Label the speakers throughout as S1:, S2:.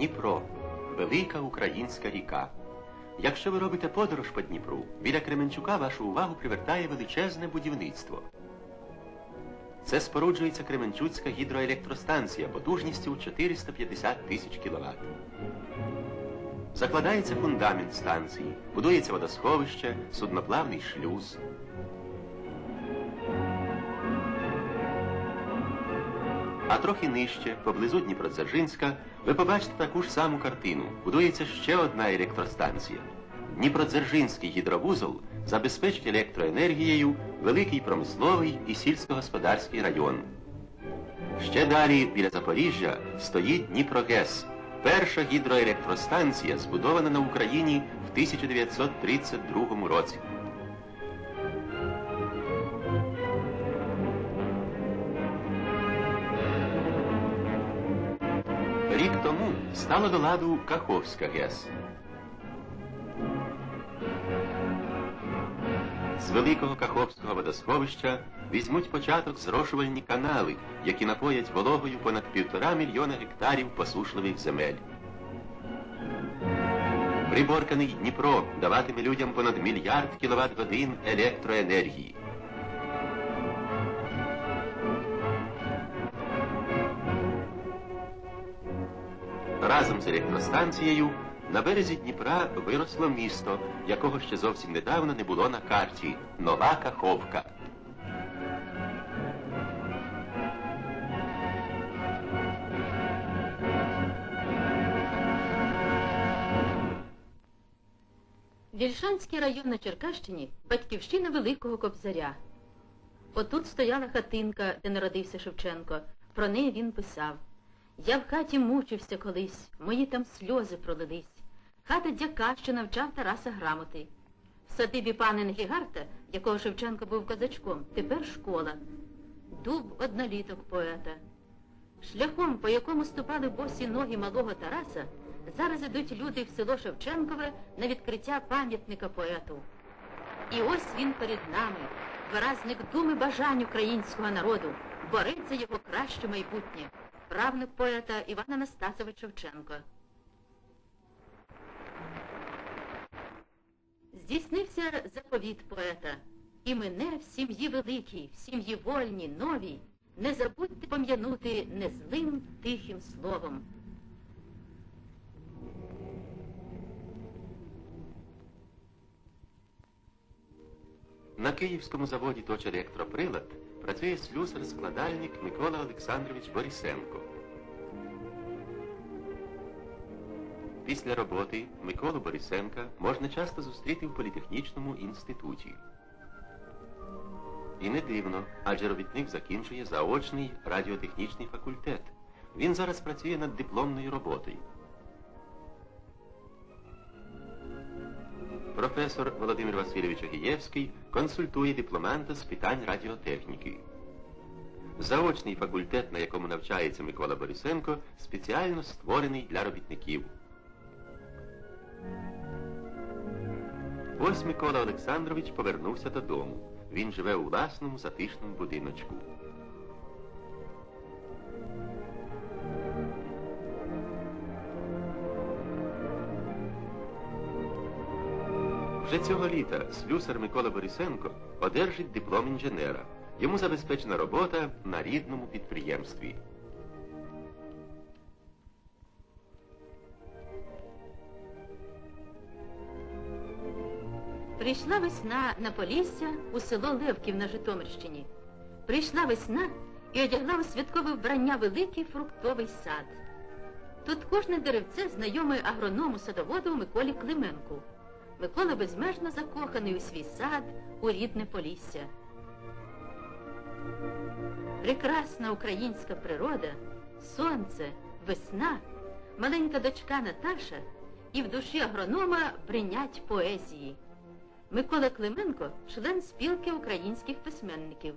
S1: Дніпро велика українська ріка. Якщо ви робите подорож по Дніпру, біля Кременчука вашу увагу привертає величезне будівництво. Це споруджується Кременчуцька гідроелектростанція потужністю 450 тисяч кВт. Закладається фундамент станції, будується водосховище, судноплавний шлюз. А трохи нижче, поблизу Дніпродзержинська, ви побачите таку ж саму картину. Будується ще одна електростанція. Дніпродзержинський гідровузол забезпечить електроенергією великий промисловий і сільськогосподарський район. Ще далі, біля Запоріжжя, стоїть Дніпрогес, перша гідроелектростанція, збудована на Україні в 1932 році. Рік тому стала до ладу Каховська ГЕС. З великого Каховського водосховища візьмуть початок зрошувальні канали, які напоять вологою понад півтора мільйона гектарів посушливих земель. Приборканий Дніпро даватиме людям понад мільярд кіловат годин електроенергії. Разом з електростанцією на березі Дніпра виросло місто, якого ще зовсім недавно не було на карті Нова Каховка.
S2: Вільшанський район на Черкащині батьківщина Великого Кобзаря. Отут стояла хатинка, де народився Шевченко. Про неї він писав. Я в хаті мучився колись, мої там сльози пролились. Хата дяка, що навчав Тараса грамоти. В садибі панин Гігарта, якого Шевченко був козачком, тепер школа. Дуб одноліток поета. Шляхом, по якому ступали босі ноги малого Тараса, зараз ідуть люди в село Шевченкове на відкриття пам'ятника поету. І ось він перед нами, виразник думи бажань українського народу, борець за його краще майбутнє, правник поета Іван Анастасович Шевченко. Здійснився заповіт поета. І мене в сім'ї великій, в сім'ї вольній, новій, не забудьте пом'янути незлим тихим словом.
S1: На київському заводі «Точ електроприлад» працює слюсар-складальник Микола Олександрович Борисенко. Після роботи Миколу Борисенка можна часто зустріти в політехнічному інституті. І не дивно, адже робітник закінчує заочний радіотехнічний факультет. Він зараз працює над дипломною роботою. Професор Володимир Васильович Огієвський консультує дипломанта з питань радіотехніки. Заочний факультет, на якому навчається Микола Борисенко, спеціально створений для робітників. Ось Микола Олександрович повернувся додому. Він живе у власному затишному будиночку. Вже цього літа слюсар Микола Борисенко одержить диплом інженера. Йому забезпечена робота на рідному підприємстві.
S2: Прийшла весна на Полісся у село Левків на Житомирщині. Прийшла весна і одягла у святкове вбрання великий фруктовий сад. Тут кожне деревце знайоме агроному садоводу Миколі Клименку. Микола безмежно закоханий у свій сад, у рідне Полісся. Прекрасна українська природа, сонце, весна, маленька дочка Наташа і в душі агронома бринять поезії. Микола Клименко член спілки українських письменників.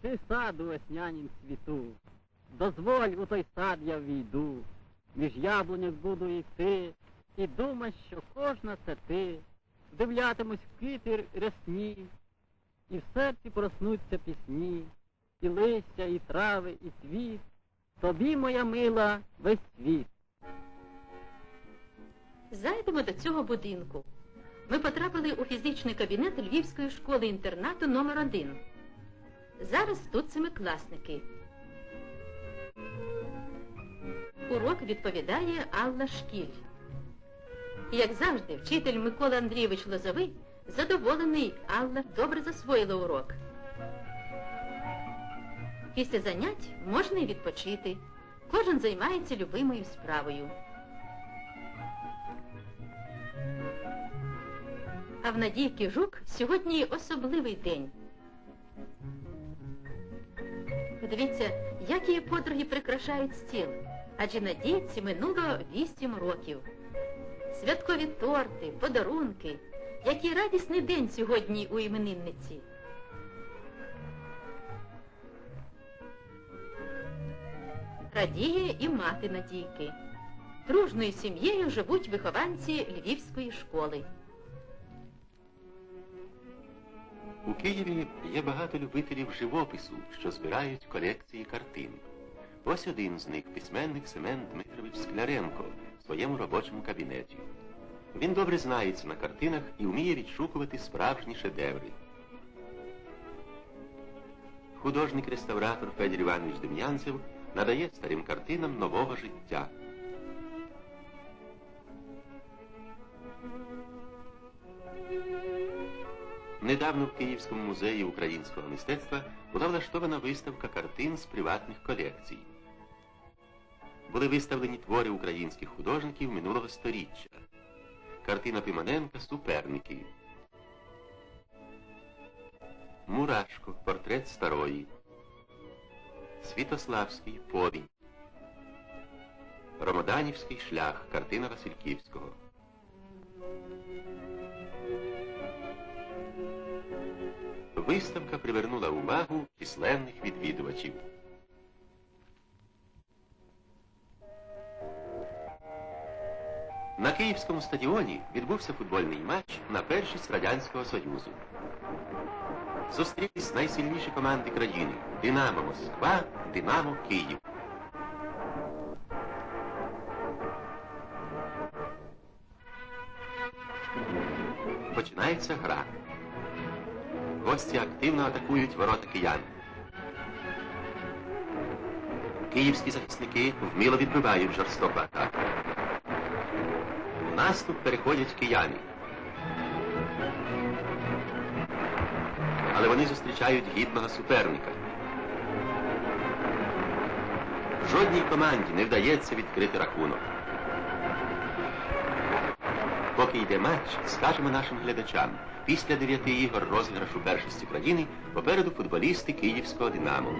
S3: Ти сад у веснянім світу, дозволь у той сад я війду, між яблунях буду йти, і думать, що кожна це ти, вдивлятимусь в квіти рясні, і в серці проснуться пісні, і листя, і трави, і цвіт, тобі, моя мила, весь світ.
S2: Зайдемо до цього будинку. Ми потрапили у фізичний кабінет Львівської школи-інтернату номер 1 Зараз тут семикласники. Урок відповідає Алла Шкіль. І, як завжди, вчитель Микола Андрійович Лозовий задоволений, Алла добре засвоїла урок. Після занять можна й відпочити. Кожен займається любимою справою. А в Надійки Жук сьогодні особливий день. Подивіться, як її подруги прикрашають стіл, адже Надійці минуло вісім років. Святкові торти, подарунки. Який радісний день сьогодні у іменинниці. Радіє і мати Надійки. Дружною сім'єю живуть вихованці Львівської школи.
S1: У Києві є багато любителів живопису, що збирають колекції картин. Ось один з них письменник Семен Дмитрович Скляренко своєму робочому кабінеті. Він добре знається на картинах і вміє відшукувати справжні шедеври. Художник-реставратор Федір Іванович Дем'янцев надає старим картинам нового життя. Недавно в Київському музеї українського мистецтва була влаштована виставка картин з приватних колекцій. Були виставлені твори українських художників минулого сторіччя. Картина Пимоненка Суперники. Мурашко Портрет старої. Світославський Повінь. Ромоданівський шлях. Картина Васильківського. Виставка привернула увагу численних відвідувачів. На Київському стадіоні відбувся футбольний матч на першість Радянського Союзу. Зустрілись найсильніші команди країни Динамо Москва, Динамо Київ. Починається гра. Гості активно атакують ворота киян. Київські захисники вміло відбивають жорстоку атаку. Наступ переходять кияни. Але вони зустрічають гідного суперника. Жодній команді не вдається відкрити рахунок. Поки йде матч, скажемо нашим глядачам, після дев'яти ігор розіграшу першості країни попереду футболісти київського «Динамо».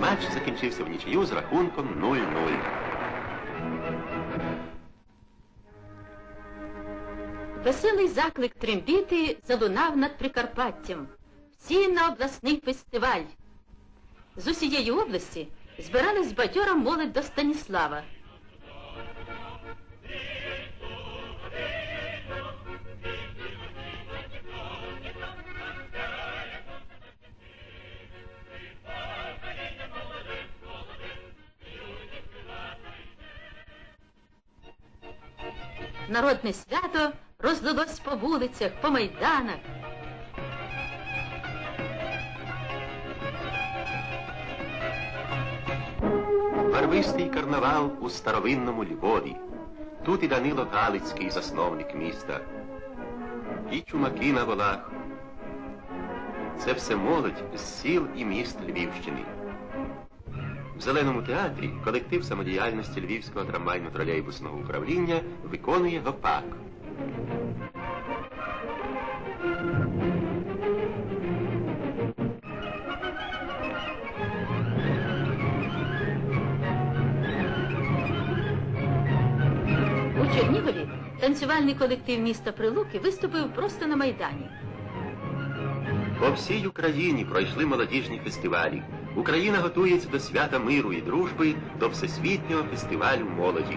S1: Матч закінчився в нічию з рахунком 0-0.
S2: Веселий заклик трембіти залунав над Прикарпаттям. Всі на обласний фестиваль. З усієї області збирались бадьора молодь до Станіслава. Народне свято розлилось по вулицях, по майданах.
S1: Барвистий карнавал у старовинному Львові. Тут і Данило Галицький, засновник міста. І чумаки на волах. Це все молодь з сіл і міст Львівщини. В Зеленому театрі колектив самодіяльності Львівського трамвайно-тролейбусного управління виконує гопак.
S2: У Чернігові танцювальний колектив міста Прилуки виступив просто на Майдані.
S1: По всій Україні пройшли молодіжні фестивалі. Україна готується до свята миру і дружби, до Всесвітнього фестивалю молоді.